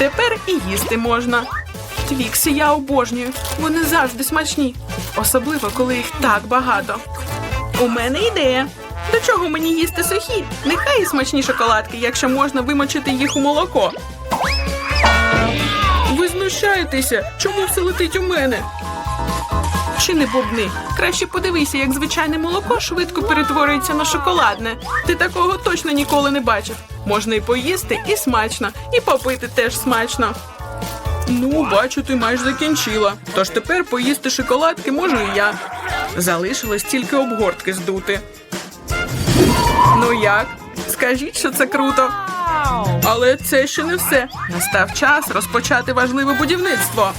Тепер і їсти можна. Твікси я обожнюю. Вони завжди смачні. Особливо, коли їх так багато. У мене ідея. До чого мені їсти сухі? Нехай і смачні шоколадки, якщо можна вимочити їх у молоко. Ви знущаєтеся? Чому все летить у мене? Чи не бубни? Краще подивися, як звичайне молоко швидко перетворюється на шоколадне. Ти такого точно ніколи не бачив. Можна і поїсти, і смачно, і попити теж смачно. Ну, бачу, ти майже закінчила. Тож тепер поїсти шоколадки можу і я. Залишилось тільки обгортки здути. Ну як? Скажіть, що це круто. Але це ще не все. Настав час розпочати важливе будівництво.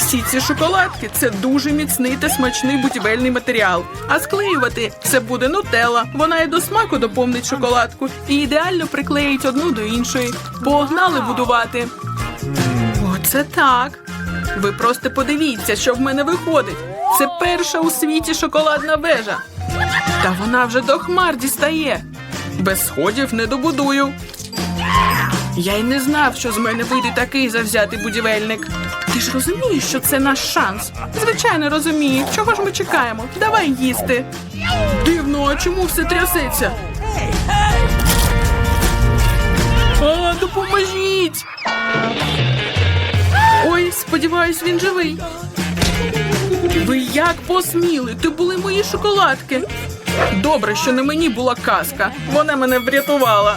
Всі ці шоколадки це дуже міцний та смачний будівельний матеріал. А склеювати це буде нутелла. Вона і до смаку доповнить шоколадку і ідеально приклеїть одну до іншої. Погнали будувати. Оце так. Ви просто подивіться, що в мене виходить. Це перша у світі шоколадна вежа. Та вона вже до хмар дістає. Без сходів не добудую. Я й не знав, що з мене вийде такий завзятий будівельник. Ти ж розумієш, що це наш шанс. Звичайно, розумію. Чого ж ми чекаємо? Давай їсти. Дивно, а чому все трясеться? А, допоможіть! Ой, сподіваюсь, він живий. Ви як посміли? Ти були мої шоколадки. Добре, що не мені була казка. Вона мене врятувала.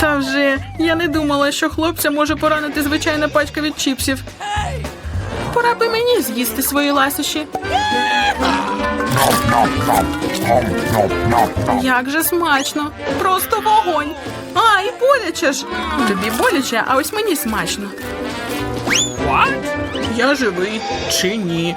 Та вже я не думала, що хлопця може поранити звичайна пачка від чіпсів. Пора би мені з'їсти свої ласощі. Як же смачно! Просто вогонь! Ай, боляче ж! Тобі боляче, а ось мені смачно. Я живий чи ні?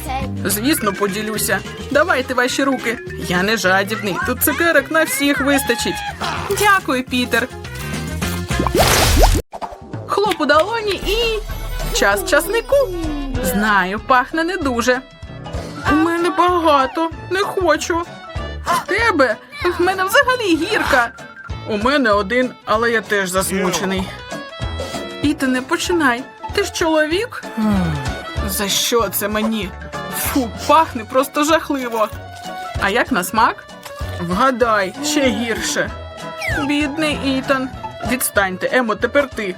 Звісно, поділюся. Давайте ваші руки. Я не жадібний. Тут цукерок на всіх вистачить. Дякую, Пітер. Хлоп у долоні і. Час часнику. Знаю, пахне не дуже. У мене багато. Не хочу. В тебе? В мене взагалі гірка. У мене один, але я теж засмучений. І ти не починай. Ти ж чоловік? За що це мені? Фу, пахне просто жахливо. А як на смак? Вгадай, ще гірше. Бідний Ітан. Відстаньте, Емо, тепер ти.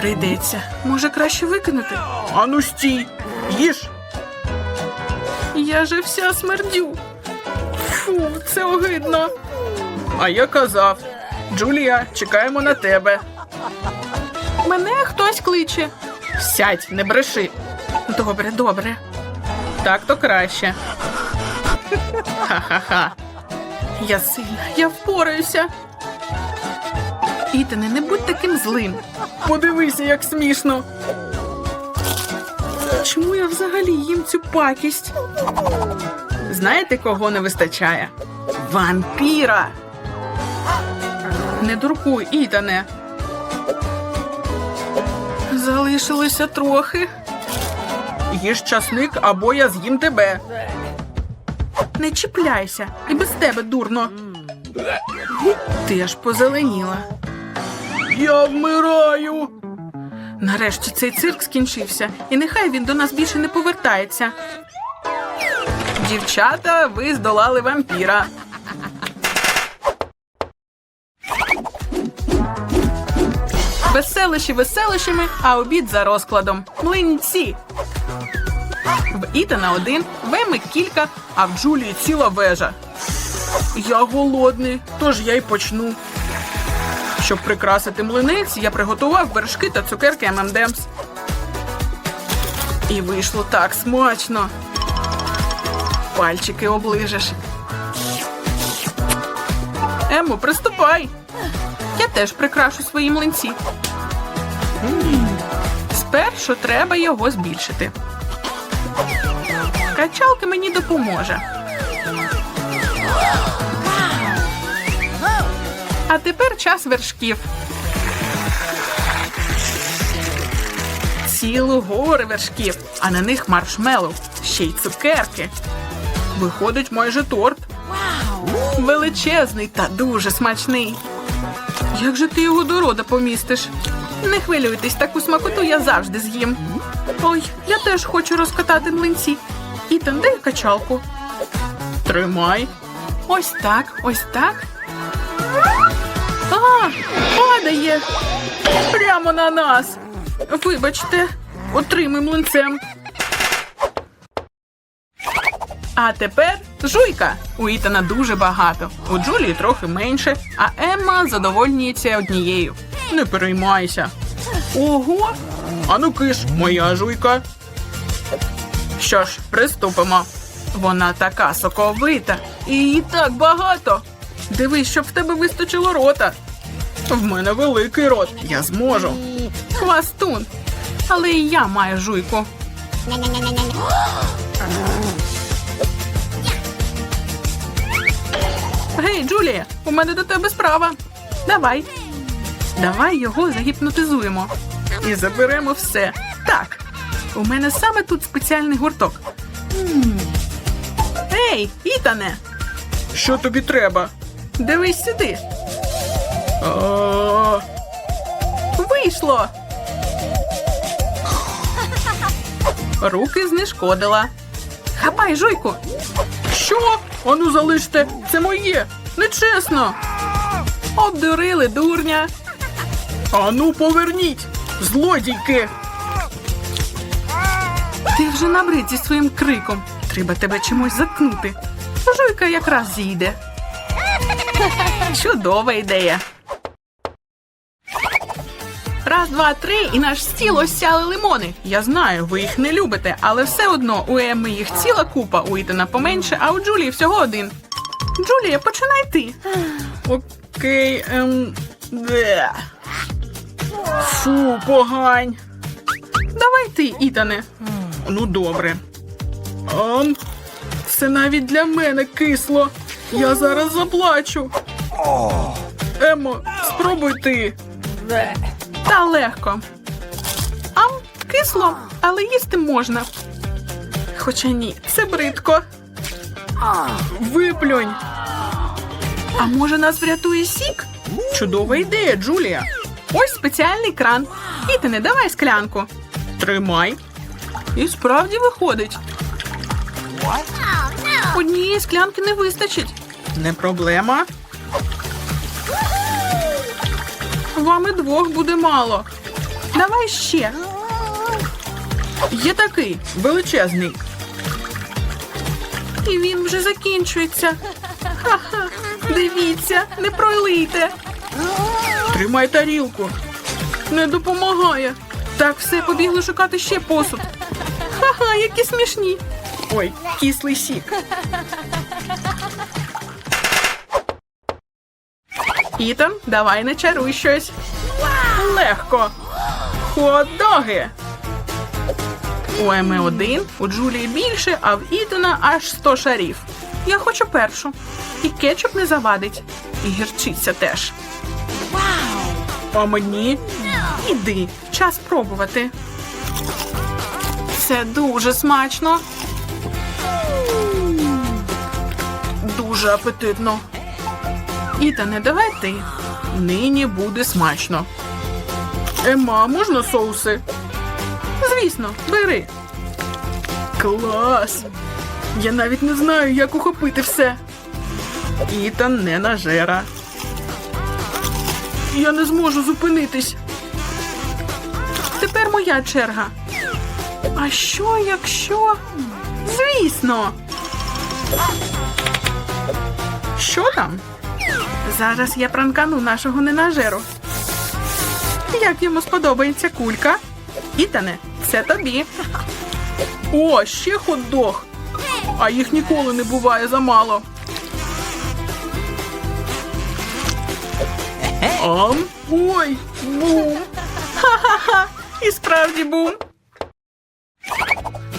Прийдеться. Може, краще викинути? Ану стій. Їж. Я же вся смердю. Фу, це огидно. А я казав. Джулія, чекаємо на тебе. Мене хтось кличе. Сядь, не бреши. Добре, добре. Так то краще. Ха-ха-ха. Я сильна, я впораюся. Ітане, не будь таким злим. Подивися, як смішно. Чому я взагалі їм цю пакість? Знаєте, кого не вистачає? Вампіра. Не дуркуй, Ітане. Залишилося трохи. Їж часник, або я з'їм тебе. Не чіпляйся, і без тебе дурно. Ти аж позеленіла. Я вмираю. Нарешті цей цирк скінчився, і нехай він до нас більше не повертається. Дівчата, ви здолали вампіра. Веселищі веселищами, а обід за розкладом. Млинці. В Ітана один, в Еми кілька, а в Джулії ціла вежа. Я голодний, тож я й почну. Щоб прикрасити млинець, я приготував вершки та цукерки ММДемс. І вийшло так смачно. Пальчики оближеш. Емо, приступай. Я теж прикрашу свої млинці. Спершу треба його збільшити. Качалка мені допоможе. А тепер час вершків. Цілу гори вершків, а на них маршмеллоу, ще й цукерки. Виходить майже торт. Величезний та дуже смачний. Як же ти його до рода помістиш? Не хвилюйтесь, таку смакоту я завжди з'їм. Ой, я теж хочу розкатати млинці. Ітан, дай качалку. Тримай. Ось так, ось так. А, падає. Прямо на нас. Вибачте, отримай млинцем. А тепер жуйка. У Ітана дуже багато. У Джулії трохи менше, а Емма задовольнюється однією. Не переймайся. Ого! Ану киш, моя жуйка. Що ж, приступимо. Вона така соковита і її так багато. Дивись, щоб в тебе вистачило рота. В мене великий рот. Я зможу. Хвастун. Але і я маю жуйку. Гей, Джулія, у мене до тебе справа. Давай. Давай його загіпнотизуємо. І заберемо все. Так. У мене саме тут спеціальний гурток. Ей, Ітане! Що тобі треба? Дивись сюди. Вийшло. Руки знешкодила. Хапай, жуйку. Що? Ану залиште, це моє. нечесно. Обдурили дурня. Ану, поверніть, злодійки. Вже набрид зі своїм криком. Треба тебе чимось заткнути. Жуйка якраз зійде. Чудова ідея. Раз, два, три, і наш стіл осяли лимони. Я знаю, ви їх не любите, але все одно у Емми їх ціла купа, у Ітана поменше, а у Джулії всього один. Джулія, починай ти. Окей, ем. Де. Фу, погань. Давай ти, Ітане. Ну, добре. Ам, це навіть для мене кисло. Я зараз заплачу. Емо, спробуй ти. Та легко. Ам, кисло, але їсти можна. Хоча ні, це бридко. Виплюнь. А може нас врятує сік? Чудова ідея, Джулія. Ось спеціальний кран. Ітане, давай склянку. Тримай. І справді виходить. Однієї склянки не вистачить. Не проблема. Вам і двох буде мало. Давай ще. Є такий величезний. І він вже закінчується. Ха-ха. Дивіться, не пролийте. Тримай тарілку. Не допомагає. Так, все, побігли шукати ще посуд. Ха-ха, які смішні. Ой, кислий сік. Ітан, давай не чаруй щось. Легко. Хот-доги. У Еми один, у Джулії більше, а в Ітана аж 100 шарів. Я хочу першу. І кетчуп не завадить. І гірчиця теж. А мені? Іди, час пробувати. Це дуже смачно. Дуже апетитно. Ітане, давай ти. Нині буде смачно. Ема, можна соуси? Звісно, бери. Клас! Я навіть не знаю, як ухопити все. Ітан не нажера. Я не зможу зупинитись. Тепер моя черга. А що, якщо? Звісно. Що там? Зараз я пранкану нашого ненажеру. Як йому сподобається кулька? Ітане, це тобі. О, ще хот-дог. А їх ніколи не буває замало. Ам? Ой, бум. Ха-ха-ха. І справді бум.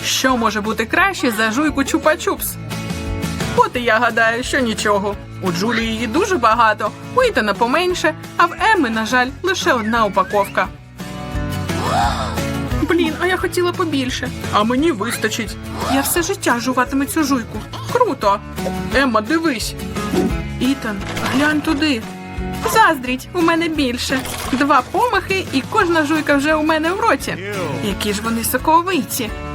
Що може бути краще за жуйку чупа-чупс? От і я гадаю, що нічого. У Джулії її дуже багато, у Ітана поменше, а в Емми, на жаль, лише одна упаковка. Блін, а я хотіла побільше. А мені вистачить. Я все життя жуватиму цю жуйку. Круто. Емма, дивись. Ітан, глянь туди. Заздріть, у мене більше. Два помахи, і кожна жуйка вже у мене в роті. Які ж вони соковиті.